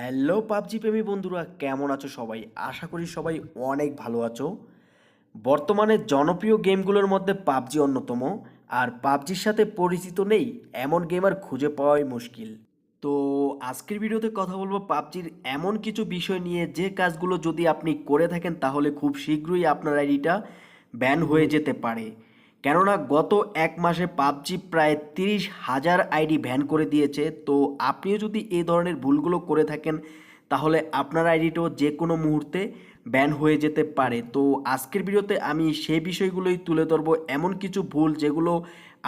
Hello PUBG প্রেমী বন্ধুরা, কেমন আছো সবাই? আশা করি সবাই অনেক ভালো আছো। বর্তমানে জনপ্রিয় গেমগুলোর মধ্যে পাবজি অন্যতম, আর পাবজির সাথে পরিচিত নেই এমন গেমার খুঁজে পাওয়াই মুশকিল। তো আজকের ভিডিওতে কথা বলব পাবজির এমন কিছু বিষয় নিয়ে, যে কাজগুলো যদি আপনি করে থাকেন তাহলে খুব শীঘ্রই আপনার আইডিটা ব্যান হয়ে যেতে পারে। কেননা গত এক মাসে পাবজি প্রায় তিরিশ হাজার আইডি ব্যান করে দিয়েছে, তো আপনিও যদি এই ধরনের ভুলগুলো করে থাকেন, তাহলে আপনার আইডিটাও যে কোনো মুহূর্তে ব্যান হয়ে যেতে পারে। তো আজকের ভিডিওতে আমি সেই বিষয়গুলোই তুলে ধরবো। এমন কিছু ভুল যেগুলো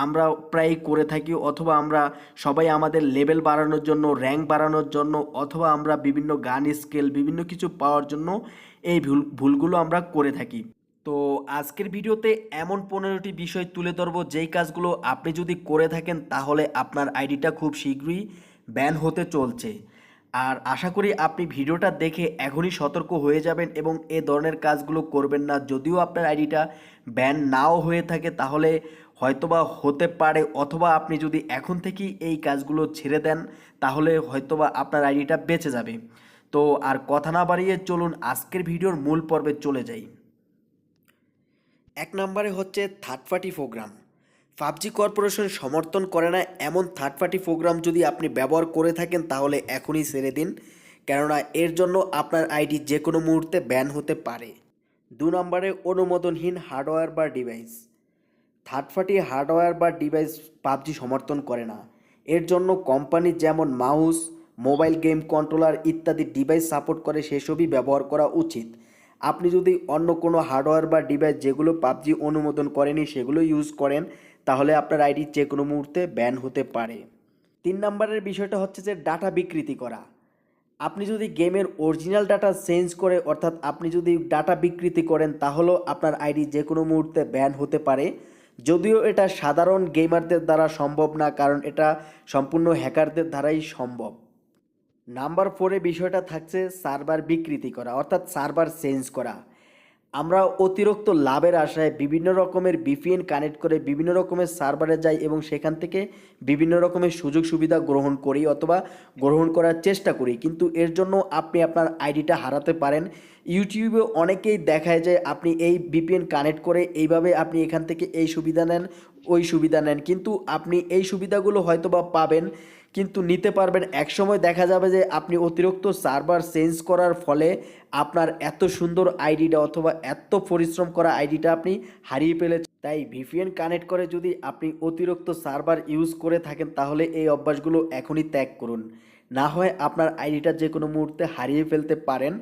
আমরা প্রায় করে থাকি, অথবা আমরা সবাই আমাদের লেভেল বাড়ানোর জন্য, র্যাঙ্ক বাড়ানোর জন্য, অথবা আমরা বিভিন্ন গান স্কেল, বিভিন্ন কিছু পাওয়ার জন্য এই ভুল, ভুলগুলো আমরা করে থাকি। তো আজকের ভিডিওতে এমন পনেরোটি বিষয় তুলে ধরবো যেই কাজগুলো আপনি যদি করে থাকেন তাহলে আপনার আইডিটা খুব শীঘ্রই ব্যান হতে চলছে। আর আশা করি আপনি ভিডিওটা দেখে এখনই সতর্ক হয়ে যাবেন এবং এ ধরনের কাজগুলো করবেন না। যদিও আপনার আইডিটা ব্যান নাও হয়ে থাকে তাহলে হয়তোবা হতে পারে অথবা আপনি যদি এখন থেকেই এই কাজগুলো ছেড়ে দেন তাহলে হয়তোবা আপনার আইডিটা বেঁচে যাবে। তো আর কথা না বাড়িয়ে চলুন আজকের ভিডিওর মূল পর্বে চলে যাই। এক নম্বরে হচ্ছে third party program PUBG corporation সমর্থন করে না এমন থার্ড পার্টি প্রোগ্রাম যদি আপনি ব্যবহার করে থাকেন তাহলে এখনই ছেড়ে দিন, কেননা এর জন্য আপনার আইডি যে কোনো মুহূর্তে ব্যান হতে পারে। দু নম্বরে অনুমোদনহীন হার্ডওয়্যার বা ডিভাইস। থার্ড পার্টি হার্ডওয়্যার বা ডিভাইস পাবজি সমর্থন করে না। এর জন্য কোম্পানি যেমন মাউস মোবাইল গেম কন্ট্রোলার ইত্যাদি ডিভাইস সাপোর্ট করে সেসবই ব্যবহার করা উচিত। আপনি যদি অন্য কোনো হার্ডওয়্যার বা ডিভাইস যেগুলো পাবজি অনুমোদন করেনি সেগুলো ইউজ করেন, তাহলে আপনার আইডি যে কোনো মুহূর্তে ব্যান হতে পারে। তিন নম্বরের বিষয়টা হচ্ছে যে ডাটা বিকৃতি করা। আপনি যদি গেমের অরিজিনাল ডাটা চেঞ্জ করে, অর্থাৎ আপনি যদি ডাটা বিকৃতি করেন, তাহলেও আপনার আইডি যে কোনো মুহূর্তে ব্যান হতে পারে। যদিও এটা সাধারণ গেমারদের দ্বারা সম্ভব না, কারণ এটা সম্পূর্ণ হ্যাকারদের দ্বারাই সম্ভব। নাম্বার ফোরে বিষয়টা থাকছে সার্ভার বিকৃতি করা, অর্থাৎ সার্ভার চেঞ্জ করা। আমরা অতিরিক্ত লাভের আশায় বিভিন্ন রকমের বিপিএন কানেক্ট করে বিভিন্ন রকমের সার্ভারে যাই এবং সেখান থেকে বিভিন্ন রকমের সুযোগ সুবিধা গ্রহণ করি অথবা গ্রহণ করার চেষ্টা করি। কিন্তু এর জন্য আপনি আপনার আইডিটা হারাতে পারেন। ইউটিউবে অনেকেই দেখায় যে আপনি এই বিপিএন কানেক্ট করে এইভাবে আপনি এখান থেকে এই সুবিধা নেন, ওই সুবিধা নেন। কিন্তু আপনি এই সুবিধাগুলো হয়তো বা পাবেন কিন্তু নিতে পারবেন। একসময় দেখা যাবে যে আপনি অতিরিক্ত সার্ভার চেঞ্জ করার ফলে আপনার এত সুন্দর আইডিটা অথবা এত পরিশ্রম করা আইডিটা আপনি হারিয়ে ফেলেছেন। তাই ভিপিএন কানেক্ট করে যদি আপনি অতিরিক্ত সার্ভার ইউজ করে থাকেন, তাহলে এই অভ্যাসগুলো এখনই ত্যাগ করুন। না হয় আপনার আইডিটা যে কোনো মুহূর্তে হারিয়ে ফেলতে পারেন।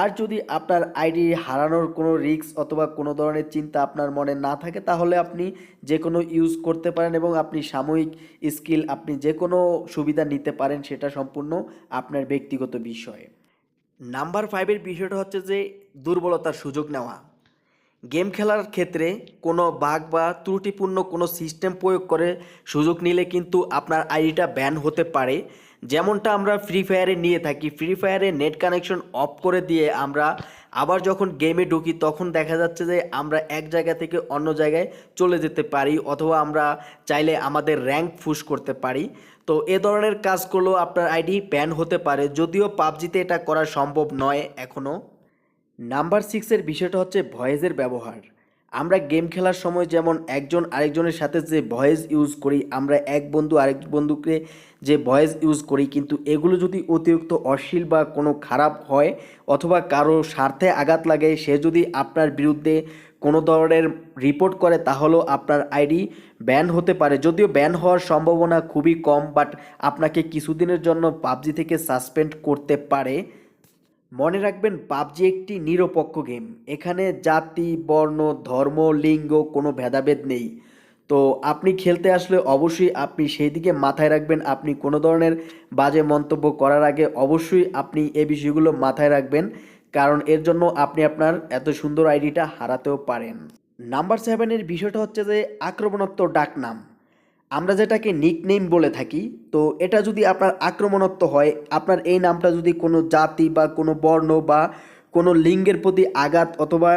আর যদি আপনার আইডি হারানোর কোনো রিস্ক অথবা কোনো ধরনের চিন্তা আপনার মনে না থাকে, তাহলে আপনি যে কোনো ইউজ করতে পারেন এবং আপনি সাময়িক স্কিল আপনি যে কোনো সুবিধা নিতে পারেন, সেটা সম্পূর্ণ আপনার ব্যক্তিগত বিষয়। নাম্বার ফাইভের বিষয়টা হচ্ছে যে, দুর্বলতার সুযোগ নেওয়া। গেম খেলার ক্ষেত্রে কোনো বাগ বা ত্রুটিপূর্ণ কোনো সিস্টেম প্রয়োগ করে সুযোগ নিলে কিন্তু আপনার আইডিটা ব্যান হতে পারে। যেমনটা আমরা ফ্রি ফায়ারে নিয়ে থাকি ফ্রি ফায়ারে নেট কানেকশন অফ করে দিয়ে আমরা আবার যখন গেমে ঢুকি, তখন দেখা যাচ্ছে যে আমরা এক জায়গা থেকে অন্য জায়গায় চলে যেতে পারি অথবা আমরা চাইলে আমাদের র্যাঙ্ক ফুস করতে পারি। তো এ ধরনের কাজ করলেও আপনার আইডি ব্যান হতে পারে, যদিও পাবজিতে এটা করা সম্ভব নয় এখনও নাম্বার সিক্সের বিষয়টা হচ্ছে ভয়েসের ব্যবহার। আমরা গেম খেলার সময় যেমন একজন আরেকজনের সাথে যে ভয়েস ইউজ করি, আমরা এক বন্ধু আরেক বন্ধুকে যে ভয়েস ইউজ করি, কিন্তু এগুলো যদি অতিরিক্ত অশ্লীল বা কোনো খারাপ হয় অথবা কারও স্বার্থে আঘাত লাগে, সে যদি আপনার বিরুদ্ধে কোনো ধরনের রিপোর্ট করে, তাহলেও আপনার আইডি ব্যান হতে পারে। যদিও ব্যান হওয়ার সম্ভাবনা খুবই কম বাট আপনাকে কিছুদিনের জন্য পাবজি থেকে সাসপেন্ড করতে পারে। মনে রাখবেন, পাবজি একটি নিরপেক্ষ গেম। এখানে জাতি, বর্ণ, ধর্ম, লিঙ্গ কোনো ভেদাভেদ নেই। তো আপনি খেলতে আসলে অবশ্যই আপনি সেই দিকে মাথায় রাখবেন। আপনি কোনো ধরনের বাজে মন্তব্য করার আগে অবশ্যই আপনি এ বিষয়গুলো মাথায় রাখবেন, কারণ এর জন্য আপনি আপনার এত সুন্দর আইডিটা হারাতেও পারেন। নাম্বার সেভেনের বিষয়টা হচ্ছে যে, আক্রমণাত্মক ডাকনাম। আমরা যেটাকে নিকনেম বলে থাকি, তো এটা যদি আপনার আক্রমণাত্মক হয়, আপনার এই নামটা যদি কোনো জাতি বা কোনো বর্ণ বা কোনো লিঙ্গের প্রতি আঘাত অথবা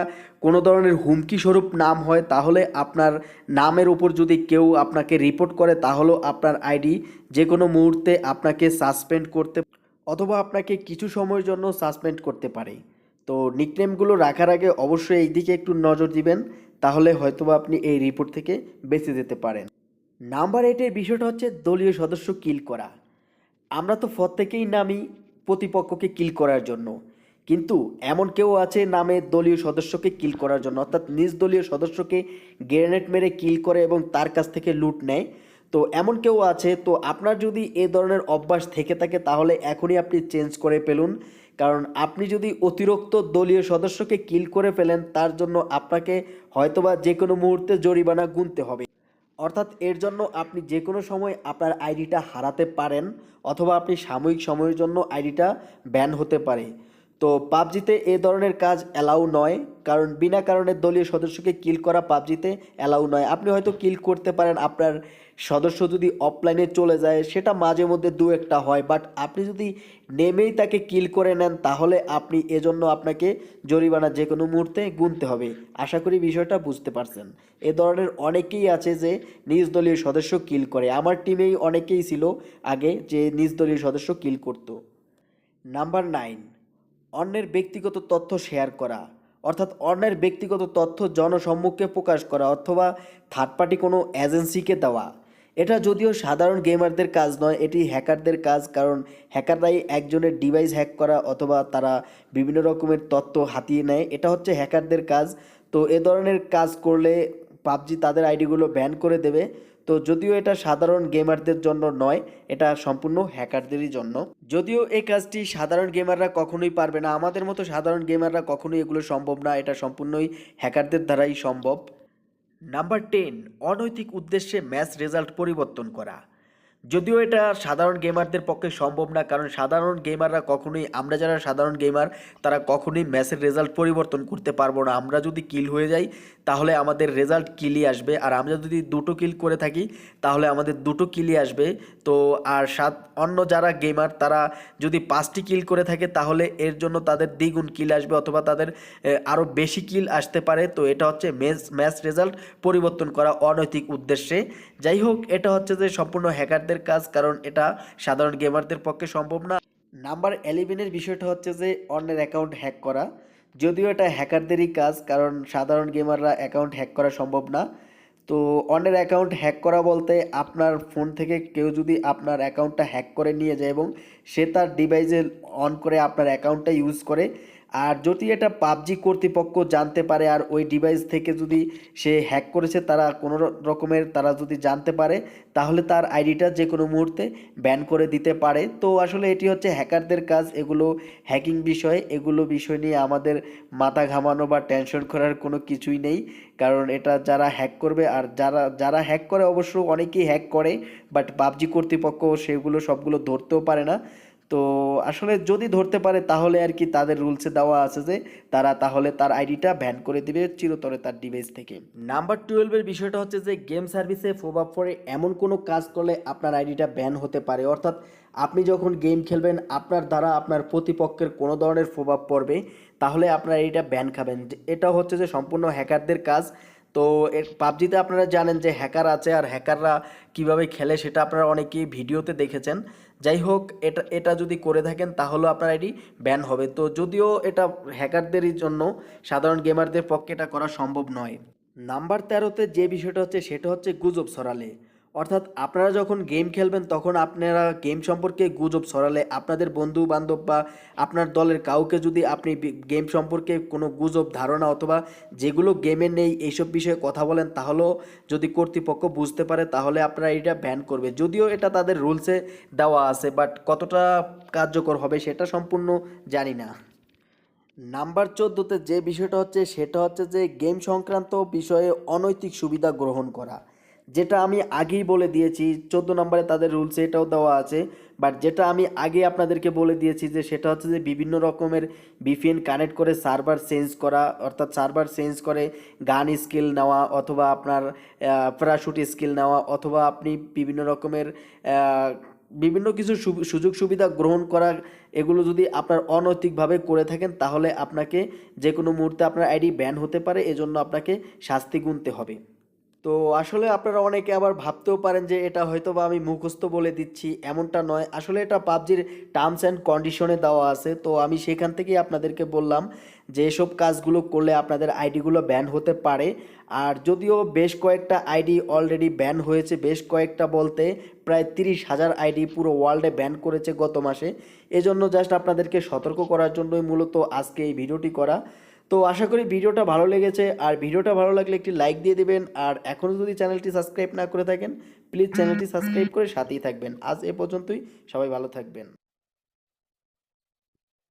কোনো ধরনের হুমকি স্বরূপ নাম হয়, তাহলে আপনার নামের উপর যদি কেউ আপনাকে রিপোর্ট করে, তাহলেও আপনার আইডি যে কোনো মুহূর্তে আপনাকে সাসপেন্ড করতে অথবা আপনাকে কিছু সময়ের জন্য সাসপেন্ড করতে পারে। তো নিকনেমগুলো রাখার আগে অবশ্যই এই দিকে একটু নজর দিবেন, তাহলে হয়তোবা আপনি এই রিপোর্ট থেকে বেঁচে যেতে পারেন। নাম্বার এইটের বিষয়টা হচ্ছে দলীয় সদস্য কিল করা। আমরা তো প্রত্যেকেই নামি প্রতিপক্ষকে কিল করার জন্য। কিন্তু এমন কেউ আছে নামে দলীয় সদস্যকে কিল করার জন্য। অর্থাৎ নিজ দলীয় সদস্যকে গ্রেনেড মেরে কিল করে এবং তার কাছ থেকে লুট নেয়। তো এমন কেউ আছে, তো আপনার যদি এ ধরনের অভ্যাস থেকে থাকে, তাহলে এখনই আপনি চেঞ্জ করে ফেলুন। কারণ আপনি যদি অতিরিক্ত দলীয় সদস্যকে কিল করে ফেলেন, তার জন্য আপনাকে হয়তোবা যে কোনো মুহূর্তে জরিমানা গুনতে হবে। অর্থাৎ এর জন্য আপনি যে কোনো সময় আপনার আইডিটা হারাতে পারেন অথবা আপনি সাময়িক সময়ের জন্য আইডিটা ব্যান হতে পারে। তো পাবজিতে এ ধরনের কাজ অ্যালাউ নয়, কারণ বিনা কারণে দলীয় সদস্যকে কিল করা পাবজিতে অ্যালাউ নয়। আপনি হয়তো কিল করতে পারেন আপনার সদস্য যদি অফলাইনে চলে যায়, সেটা মাঝে মধ্যে দু একটা হয় বাট আপনি যদি নেমেই তাকে কিল করে নেন, তাহলে আপনি এজন্য আপনাকে জরিমানা যে কোনো মুহূর্তে গুনতে হবে। আশা করি বিষয়টা বুঝতে পারছেন। এ ধরনের অনেকেই আছে যে নিজ দলীয় সদস্য কিল করে। আমার টিমেই অনেকেই ছিল আগে যে নিজ দলীয় সদস্য কিল করতো। নাম্বার নাইন অন্যের ব্যক্তিগত তথ্য শেয়ার করা। অর্থাৎ অন্যের ব্যক্তিগত তথ্য জনসম্মুখে প্রকাশ করা, অথবা থার্ড পার্টি কোনো এজেন্সিকে দেওয়া। এটা যদিও সাধারণ গেমারদের কাজ নয়, এটি হ্যাকারদের কাজ, কারণ হ্যাকাররাই একজনের ডিভাইস হ্যাক করা অথবা তারা বিভিন্ন রকমের তথ্য হাতিয়ে নেয়, এটা হচ্ছে হ্যাকারদের কাজ। তো এ ধরনের কাজ করলে পাবজি তাদের আইডিগুলো ব্যান করে দেবে। তো যদিও এটা সাধারণ গেমারদের জন্য নয়, এটা সম্পূর্ণ হ্যাকারদেরই জন্য। যদিও এই কাজটি সাধারণ গেমাররা কখনোই পারবে না, আমাদের মতো সাধারণ গেমাররা কখনোই এগুলো সম্ভব না, এটা সম্পূর্ণই হ্যাকারদের দ্বারাই সম্ভব। নাম্বার টেন অনৈতিক উদ্দেশ্যে ম্যাচ রেজাল্ট পরিবর্তন করা। যদিও এটা সাধারণ গেমারদের পক্ষে সম্ভব না, কারণ সাধারণ গেমাররা কখনোই, আমরা যারা সাধারণ গেমার, তারা কখনোই ম্যাচের রেজাল্ট পরিবর্তন করতে পারব না। আমরা যদি কিল হয়ে যাই, তাহলে আমাদের রেজাল্ট কিলই আসবে। আর আমরা যদি দুটো কিল করে থাকি, তাহলে আমাদের দুটো কিলই আসবে। তো, আর সাত, অন্য যারা গেমার, তারা যদি পাঁচটি কিল করে থাকে, তাহলে এর জন্য তাদের দ্বিগুণ কিল আসবে অথবা তাদের আরও বেশি কিল আসতে পারে। তো, এটা হচ্ছে ম্যাচ ম্যাচ রেজাল্ট পরিবর্তন করা অনৈতিক উদ্দেশ্যে। যাই হোক, এটা হচ্ছে যে সম্পূর্ণ হ্যাকারদের কাজ, কারণ এটা সাধারণ গেমারদের পক্ষে সম্ভব না। নাম্বার এলেভেনের বিষয়টা হচ্ছে যে, অন্যের অ্যাকাউন্ট হ্যাক করা। যদিও এটা হ্যাকারদেরই কাজ, কারণ সাধারণ গেমাররা অ্যাকাউন্ট হ্যাক করা সম্ভব না। তো অন্যের অ্যাকাউন্ট হ্যাক করা বলতে আপনার ফোন থেকে কেউ যদি আপনার অ্যাকাউন্টটা হ্যাক করে নিয়ে যায় এবং সে তার ডিভাইসে অন করে আপনার অ্যাকাউন্টটা ইউজ করে আর যদি এটা পাবজি কর্তৃপক্ষ জানতে পারে আর ওই ডিভাইস থেকে যদি সে হ্যাক করেছে, তারা কোনো রকমের তারা যদি জানতে পারে, তাহলে তার আইডিটা যে কোনো মুহূর্তে ব্যান করে দিতে পারে। তো আসলে এটি হচ্ছে হ্যাকারদের কাজ। এগুলো হ্যাকিং বিষয়। এগুলো বিষয় নিয়ে আমাদের মাথা ঘামানো বা টেনশন করার কোনো কিছুই নেই। কারণ এটা যারা হ্যাক করবে আর যারা যারা হ্যাক করে, অবশ্য অনেকেই হ্যাক করে বাট পাবজি কর্তৃপক্ষ সেগুলো সবগুলো ধরতেও পারে না। তো আসলে যদি ধরতে পারে, তাহলে আর কি তাদের রুলসে দেওয়া আছে যে, তারা তাহলে তার আইডিটা ব্যান করে দিবে চিরতরে তার ডিভাইস থেকে। নাম্বার টুয়েলভের বিষয়টা হচ্ছে যে গেম সার্ভিসে প্রভাব পড়ে এমন কোনো কাজ করলে আপনার আইডিটা ব্যান হতে পারে। অর্থাৎ আপনি যখন গেম খেলবেন, আপনার দ্বারা আপনার প্রতিপক্ষের কোনো ধরনের প্রভাব পড়বে, তাহলে আপনার আইডিটা ব্যান খাবেন। এটা হচ্ছে যে সম্পূর্ণ হ্যাকারদের কাজ। তো পাবজিতে আপনারা জানেন যে, হ্যাকার আছে আর হ্যাকাররা কীভাবে খেলে সেটা আপনারা অনেকেই ভিডিওতে দেখেছেন। যাই হোক এটা এটা যদি করে থাকেন তাহলে আপনার আইডি ব্যান হবে। তো যদিও এটা হ্যাকারদেরই জন্য, সাধারণ গেমারদের পক্ষে এটা করা সম্ভব নয়। নাম্বার তেরোতে যে বিষয়টা হচ্ছে, সেটা হচ্ছে গুজব ছড়ালে। অর্থাৎ আপনারা যখন গেম খেলবেন, তখন আপনারা গেম সম্পর্কে গুজব ছড়ালে আপনাদের বন্ধু বান্ধব বা আপনার দলের কাউকে যদি আপনি গেম সম্পর্কে কোনো গুজব, ধারণা অথবা যেগুলো গেমে নেই এইসব বিষয়ে কথা বলেন, তাহলেও যদি কর্তৃপক্ষ বুঝতে পারে, তাহলে আপনারা এটা ব্যান করবে। যদিও এটা তাদের রুলসে দেওয়া আছে বাট কতটা কার্যকর হবে সেটা সম্পূর্ণ জানি না। নাম্বার চোদ্দোতে যে বিষয়টা হচ্ছে, সেটা হচ্ছে যে গেম সংক্রান্ত বিষয়ে অনৈতিক সুবিধা গ্রহণ করা। যেটা আমি আগেই বলে দিয়েছি, চোদ্দ নম্বরে তাদের রুলস এটাও দেওয়া আছে বাট যেটা আমি আগে আপনাদেরকে বলে দিয়েছি যে সেটা হচ্ছে যে বিভিন্ন রকমের বিপিএন কানেক্ট করে সার্ভার চেঞ্জ করা, অর্থাৎ সার্ভার চেঞ্জ করে গান স্কিল নেওয়া অথবা আপনার প্যারাশুট স্কিল নেওয়া অথবা আপনি বিভিন্ন রকমের বিভিন্ন কিছু সুযোগ সুবিধা গ্রহণ করা, এগুলো যদি আপনার অনৈতিকভাবে করে থাকেন তাহলে আপনাকে যে কোনো মুহূর্তে আপনার আইডি ব্যান হতে পারে, এজন্য আপনাকে শাস্তি গুনতে হবে। তো আসলে আপনারা অনেকে আবার ভাবতেও পারেন যে এটা হয়তো বা আমি মুখস্থ বলে দিচ্ছি, এমনটা নয়। আসলে এটা পাবজির টার্মস অ্যান্ড কন্ডিশনে দেওয়া আছে। তো আমি সেখান থেকেই আপনাদেরকে বললাম যে এসব কাজগুলো করলে আপনাদের আইডিগুলো ব্যান হতে পারে। আর যদিও বেশ কয়েকটা আইডি অলরেডি ব্যান হয়েছে, বেশ কয়েকটা বলতে প্রায় তিরিশ হাজার আইডি পুরো ওয়ার্ল্ডে ব্যান করেছে গত মাসে। এজন্য জাস্ট আপনাদেরকে সতর্ক করার জন্যই মূলত আজকে এই ভিডিওটি করা। তো আশা করি ভিডিওটা ভালো লেগেছে। আর ভিডিওটা ভালো লাগলে একটি লাইক দিয়ে দেবেন। আর এখনও যদি চ্যানেলটি সাবস্ক্রাইব না করে থাকেন প্লিজ চ্যানেলটি সাবস্ক্রাইব করে সাথেই থাকবেন। আজ এ পর্যন্তই সবাই ভালো থাকবেন।